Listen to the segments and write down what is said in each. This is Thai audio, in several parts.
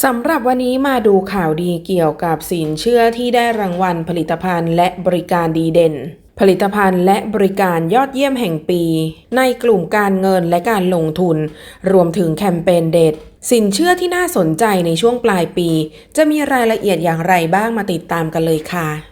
สำหรับวันนี้มาดูข่าวดีเกี่ยวกับสินเชื่อที่ได้รางวัลผลิตภัณฑ์และบริการดีเด่น ผลิตภัณฑ์และบริการยอดเยี่ยมแห่งปี ในกลุ่มการเงินและการลงทุน รวมถึงแคมเปญเด็ด สินเชื่อที่น่าสนใจในช่วงปลายปี จะมีรายละเอียดอย่างไรบ้างมาติดตามกันเลยค่ะ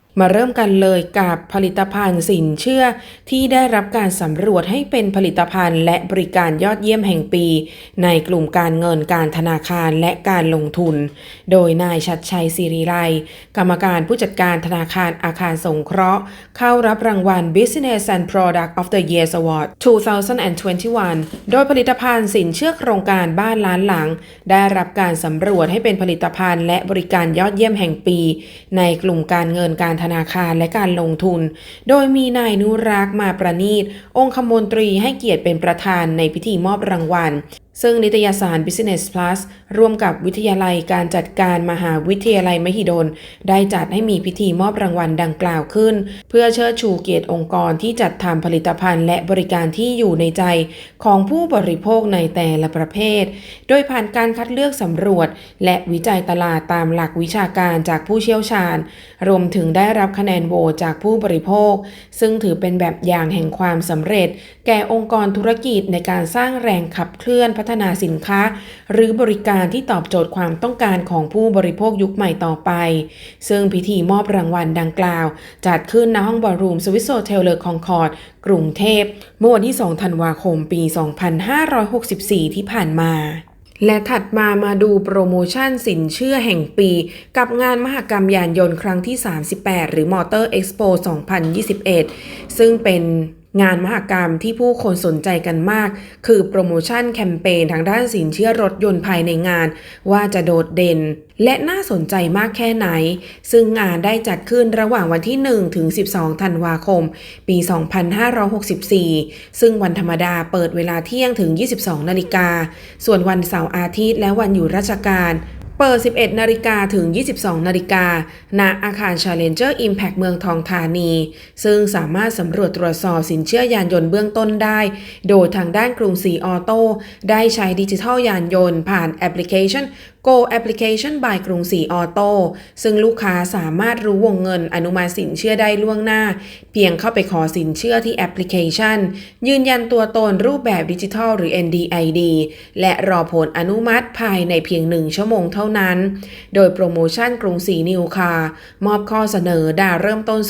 มาเริ่มกันเลยกับผลิตภัณฑ์สินเชื่อที่ได้รับการสำรวจให้เป็นผลิตภัณฑ์ และบริการยอดเยี่ยมแห่งปี ในกลุ่มการเงินการธนาคารและการลงทุน โดยนายชัดชัยศิริไลกรรมการผู้จัดการธนาคารอาคารสงเคราะห์ เข้ารับรางวัล Business and Product of the Year Award 2021 โดยผลิตภัณฑ์สินเชื่อโครงการบ้านล้านหลัง ได้รับการสำรวจให้เป็นผลิตภัณฑ์ และบริการยอดเยี่ยมแห่งปี ในกลุ่มการเงินการธนาคารและการลงทุน โดยมีนายนุรักษ์มาประนีตองคมนตรีให้เกียรติเป็นประธานในพิธีมอบรางวัลซึ่งนิตยสาร Business Plus ร่วมกับวิทยาลัยการจัดการมหาวิทยาลัยมหิดล ได้จัดให้มีพิธีมอบรางวัลดังกล่าวขึ้น เพื่อเชิดชูเกียรติองค์กรที่จัดทำผลิตภัณฑ์และบริการที่อยู่ในใจของผู้บริโภคในแต่ละประเภท โดยผ่านการคัดเลือกสำรวจ และวิจัยตลาดตามหลักวิชาการจากผู้เชี่ยวชาญ รวมถึงได้รับคะแนนโหวตจากผู้บริโภค ซึ่งถือเป็นแบบอย่างแห่งความสำเร็จ แก่องค์กรธุรกิจในการสร้างแรงขับเคลื่อนพัฒนาสินค้า หรือบริการที่ตอบโจทย์ความต้องการของผู้บริโภคยุคใหม่ต่อไป ซึ่งพิธีมอบรางวัลดังกล่าว จัดขึ้นณห้องบอลรูมสวิสโซเทลเลอร์คองคอร์ดกรุงเทพเมื่อวันที่ 2 ธันวาคม ปี 2564 ที่ผ่านมาและถัดมามาดูโปรโมชั่นสินเชื่อแห่งปี กับงานมหกรรมยานยนต์ครั้งที่ 38 หรือ Motor Expo 2021 ซึ่งเป็น งานมหกรรมที่ผู้คนสนใจกันมาก คือโปรโมชั่นแคมเปญทางด้านสินเชื่อรถยนต์ภายในงาน ว่าจะโดดเด่น และน่าสนใจมากแค่ไหน ซึ่งงานได้จัดขึ้นระหว่างวันที่ 1 ถึง 12 ธันวาคม ปี 2564 ซึ่งวันธรรมดาเปิดเวลาเที่ยงถึง 22 นาฬิกา ส่วนวันเสาร์อาทิตย์และวันหยุดราชการ เปิด 11 นาฬิกาถึง 22 นาฬิกา ณ อาคาร Challenger Impact เมืองทองธานี ซึ่งสามารถสำรวจตรวจสอบสินเชื่อยานยนต์เบื้องต้นได้ โดยทางด้านกรุงศรีออโต้ได้ใช้ดิจิทัลยานยนต์ผ่านแอปพลิเคชัน Go Application by กรุงศรีออโต้ซึ่งลูกค้าสามารถรู้วงเงินอนุมัติสินเชื่อได้ล่วงหน้า เพียงเข้าไปขอสินเชื่อที่แอปพลิเคชัน ยืนยันตัวตนรูปแบบดิจิทัลหรือ NDID และรอผลอนุมัติภายในเพียงหนึ่งชั่วโมงเท่านั้น โดยโปรโมชั่นกรุงศรีนิวคามอบข้อเสนอดาวเริ่มต้น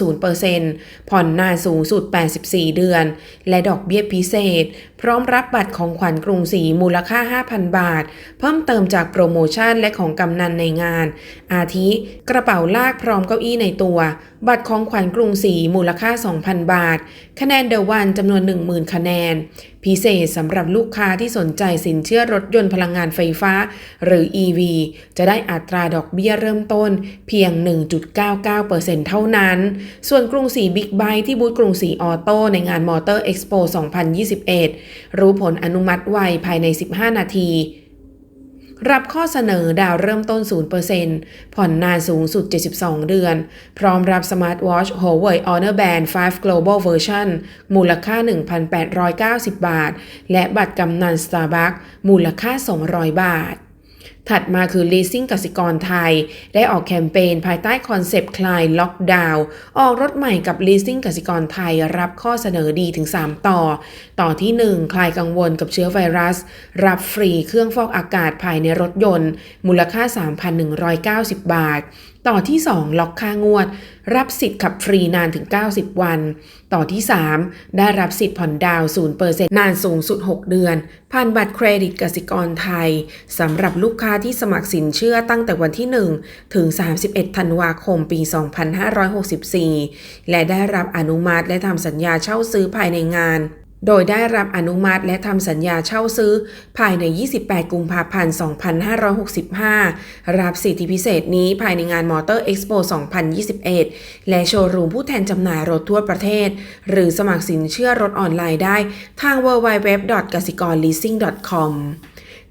0%ผ่อนนานสูงสุด 84 เดือน และดอกเบี้ยพิเศษ พร้อมรับบัตรของขวัญกรุงศรีมูลค่า 5,000 บาท เพิ่มเติมจากโปรโมชั่นและของกำนันในงาน อาทิ กระเป๋าลากพร้อมเก้าอี้ในตัว บัตรของขวัญกรุงศรีมูลค่า 2,000 บาท คะแนนเดวันจำนวน 10,000 คะแนน พิเศษสำหรับลูกค้าที่สนใจสินเชื่อรถยนต์พลังงานไฟฟ้า หรือ EV จะได้อัตราดอกเบี้ยเริ่มต้นเพียง 1.99%เท่านั้น ส่วนกรุงศรีบิ๊กไบที่บูธกรุงศรีออโต้ในงานมอเตอร์เอ็กซ์โป2021 รู้ผลอนุมัติไวภายใน 15 นาที รับข้อเสนอดาวเริ่มต้น 0%ผ่อนนานสูงสุด 72 เดือน พร้อมรับสมาร์ทวอช Huawei Honor Band 5 Global Version มูลค่า 1,890 บาท และบัตรกำนัน Starbucks มูลค่า 200 บาท ถัดมาคือ Leasing กสิกรไทย ได้ออกแคมเปญภายใต้คอนเซปต์คลายล็อกดาวน์ออกรถใหม่กับ Leasing กสิกรไทยรับข้อเสนอดีถึง 3 ต่อ ต่อที่ 1 คลายกังวลกับเชื้อไวรัส รับฟรีเครื่องฟอกอากาศภายในรถยนต์ มูลค่า 3,190 บาทต่อที่ 2 ล็อกค่างวด รับสิทธิ์ขับฟรีนานถึง 90 วัน ต่อที่ 3 ได้รับสิทธิ์ผ่อนดาวน์0%นานสูงสุด 6 เดือน ผ่านบัตรเครดิตกสิกรไทยสำหรับลูกค้าที่สมัครสินเชื่อตั้งแต่วันที่ 1 ถึง 31 ธันวาคมปี 2564 และได้รับอนุมัติและทำสัญญาเช่าซื้อภายในงาน โดยได้รับอนุมัติและทำสัญญาเช่าซื้อ ภายใน 28 กุมภาพันธ์ 2565 รับสิทธิพิเศษนี้ภายในงานมอเตอร์เอ็กซ์โป2021 และโชว์รูมผู้แทนจำหน่ายรถทั่วประเทศ หรือสมัครสินเชื่อรถออนไลน์ได้ทาง www. กสิกร leasing com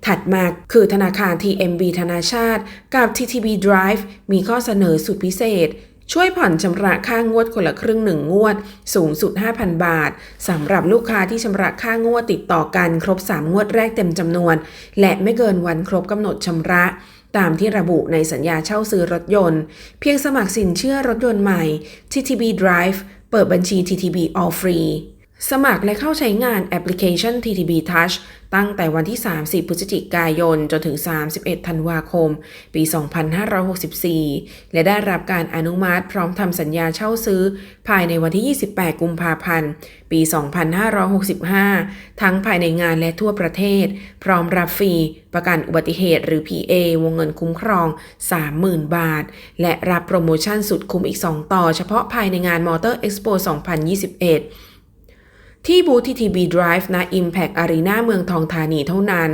ถัดมาคือธนาคาร TMB ธนาชาติ กับ TTB Drive มีข้อเสนอสุดพิเศษ ช่วยผ่อนชำระค่างวดคนละครึ่งหนึ่งงวด สูงสุด 5,000 บาทสำหรับลูกค้าที่ชำระค่างวดติดต่อกันครบ 3 งวดแรกเต็มจำนวน และไม่เกินวันครบกำหนดชำระตามที่ระบุในสัญญาเช่าซื้อรถยนต์ เพียงสมัครสินเชื่อรถยนต์ใหม่ TTB Drive เปิดบัญชี TTB All Free สมัครและเข้าใช้งานแอปพลิเคชัน TTB Touch ตั้งแต่วันที่ 30 พฤศจิกายน จนถึง 31 ธันวาคม ปี 2564 และได้รับการอนุมัติพร้อมทำสัญญาเช่าซื้อ ภายในวันที่ 28 กุมภาพันธ์ ปี 2565 ทั้งภายในงานและทั่วประเทศ พร้อมรับฟรี ประกันอุบัติเหตุหรือ PA วงเงินคุ้มครอง 30,000 บาท และรับโปรโมชั่นสุดคุ้มอีก 2 ต่อ เฉพาะภายในงาน Motor Expo 2021 ที่บูธ TTB Drive ณ Impact Arena เมืองทองธานีเท่านั้น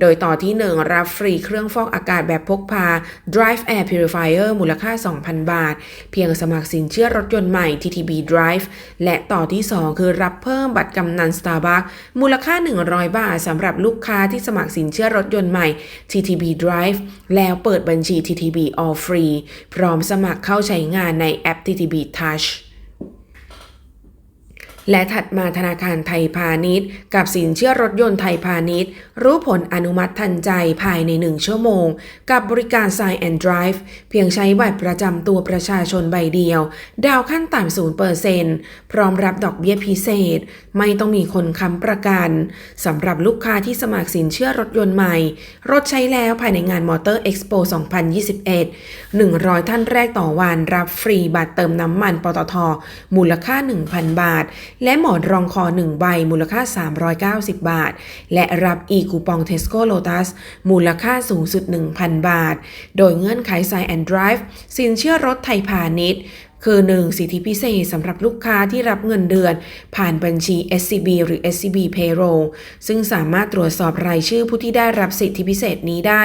โดยต่อที่ 1 รับฟรีเครื่องฟอกอากาศแบบพกพา Drive Air Purifier มูลค่า 2,000 บาท เพียงสมัครสินเชื่อรถยนต์ใหม่ TTB Drive และต่อที่ 2 คือรับเพิ่มบัตรกำนัน Starbucks มูลค่า 100 บาทสำหรับลูกค้าที่สมัครสินเชื่อรถยนต์ใหม่ TTB Drive แล้วเปิดบัญชี TTB All Free พร้อมสมัครเข้าใช้งานในแอป TTB Touch และถัดมาธนาคารไทยพาณิชย์ กับสินเชื่อรถยนต์ไทยพาณิชย์ รู้ผลอนุมัติทันใจภายใน 1 ชั่วโมง กับบริการ Sign and Drive เพียงใช้บัตรประจำตัวประชาชนใบเดียว ดาวขั้นต่ำ0%พร้อมรับดอกเบี้ยพิเศษ ไม่ต้องมีคนค้ำประกันสำหรับลูกค้าที่สมัครสินเชื่อรถยนต์ใหม่ รถใช้แล้วภายในงาน Motor Expo 2021 100 ท่านแรกต่อวันรับฟรีบัตรเติมน้ำมันปตท มูลค่า 1,000 บาท และหมอนรองคอ1ใบมูลค่า 390 บาท และรับอีกคูปองเทสโก้โลตัสมูลค่าสูงสุด 1,000 บาท โดยเงื่อนไข Sign and Drive สินเชื่อรถไทยพาณิชย์คือ 1. สิทธิพิเศษสำหรับลูกค้าที่รับเงินเดือน ผ่านบัญชี SCB หรือ SCB Payroll ซึ่งสามารถตรวจสอบรายชื่อผู้ที่ได้รับสิทธิพิเศษนี้ได้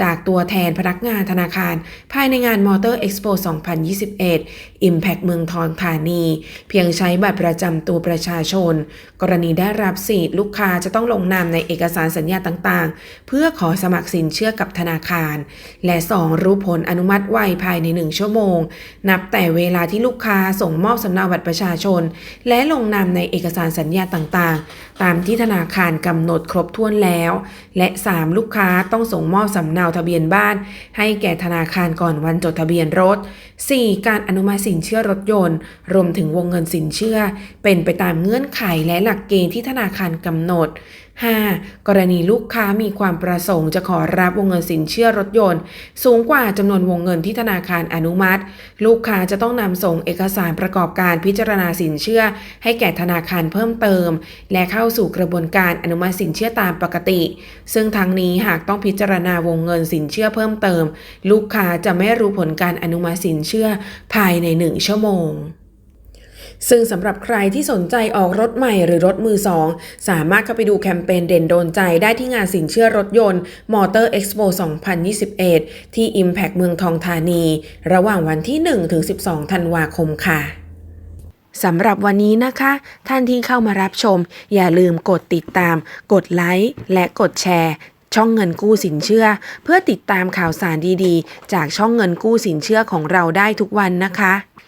จากตัวแทนพนักงานธนาคาร ภายในงาน Motor Expo 2021 Impact เมืองทองธานี เพียงใช้บัตรประจำตัวประชาชน กรณีได้รับสิทธิ์ลูกค้าจะต้องลงนามในเอกสารสัญญาต่างๆ เพื่อขอสมัครสินเชื่อกับธนาคาร และ 2. รู้ผลอนุมัติไวภายใน 1 ชั่วโมง นับแต่เวลาที่ลูกค้าส่งมอบสำเนาบัตรประชาชน และลงนามในเอกสารสัญญาต่างๆ ตามที่ธนาคารกำหนดครบถ้วนแล้ว และ 3. ลูกค้าต้องส่งมอบสำเนาทะเบียนบ้าน ให้แก่ธนาคารก่อนวันจดทะเบียนรถ 4. การอนุมัติสินนเชื่อรถยนต์ รวมถึงวงเงินสินเชื่อ เป็นไปตามเงื่อนไขและหลักเกณฑ์ที่ธนาคารกำหนด 5. กรณีลูกค้ามีความประสงค์จะขอรับวงเงินสินเชื่อรถยนต์ สูงกว่าจำนวนวงเงินที่ธนาคารอนุมัติ ลูกค้าจะต้องนำส่งเอกสารประกอบการพิจารณาสินเชื่อ ให้แก่ธนาคารเพิ่มเติม และเข้าสู่กระบวนการอนุมัติสินเชื่อตามปกติ ซึ่งทั้งนี้หากต้องพิจารณาวงเงินสินเชื่อเพิ่มเติม ลูกค้าจะไม่รู้ผลการอนุมัติสินเชื่อภายใน 1 ชั่วโมง ซึ่งสำหรับใครที่สนใจออกรถใหม่หรือรถมือสองสามารถเข้าไปดูแคมเปญเด่นโดนใจได้ที่งานสินเชื่อรถยนต์ Motor Expo 2021 ที่ Impact เมืองทองธานี ระหว่างวันที่1ถึง12 ธันวาคมค่ะสำหรับวันนี้นะคะ ท่านที่เข้ามารับชม อย่าลืมกดติดตาม กดไลค์และกดแชร์ ช่องเงินกู้สินเชื่อ เพื่อติดตามข่าวสารดีๆ จากช่องเงินกู้สินเชื่อของเราได้ทุกวันนะคะ